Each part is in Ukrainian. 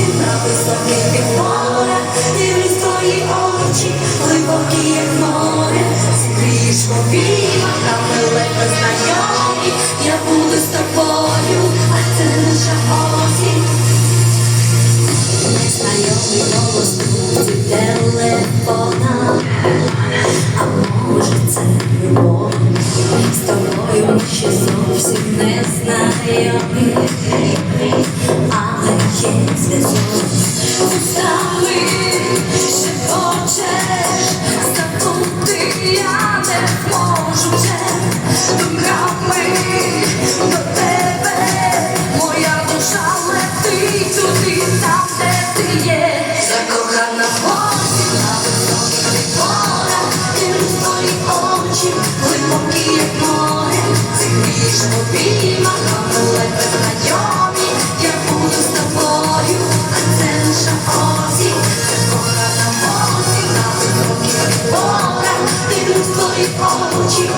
осінь на високих підборах, дивлюсь очі, глибокі, як море, зігрієш повіма, нам ледве знайомі, я буду з тобою, а це наша осінь. Незнайомий голос друзів телефона, а може це любов, з тобою ми ще зовсім не знайомі, є зв'язок устами, шепочеш, забути я не зможу вже думками до тебе, моя душа летить туди, там, де ти є, закохана в осінь на високих дивлюсь твої очі, глибокі, як море, зігрієш в обіймах, дивлюсь в очі,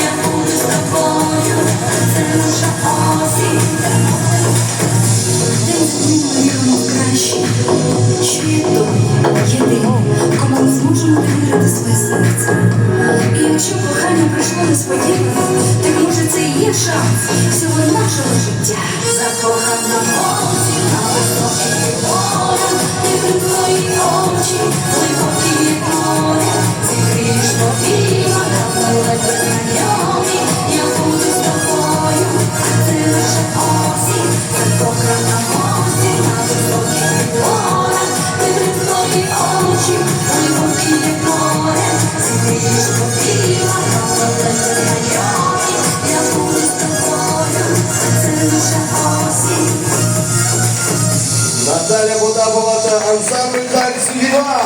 я буду з тобою, це наша осінь, прийшло не своє, так може це є шанс всього нашого життя. বিধবা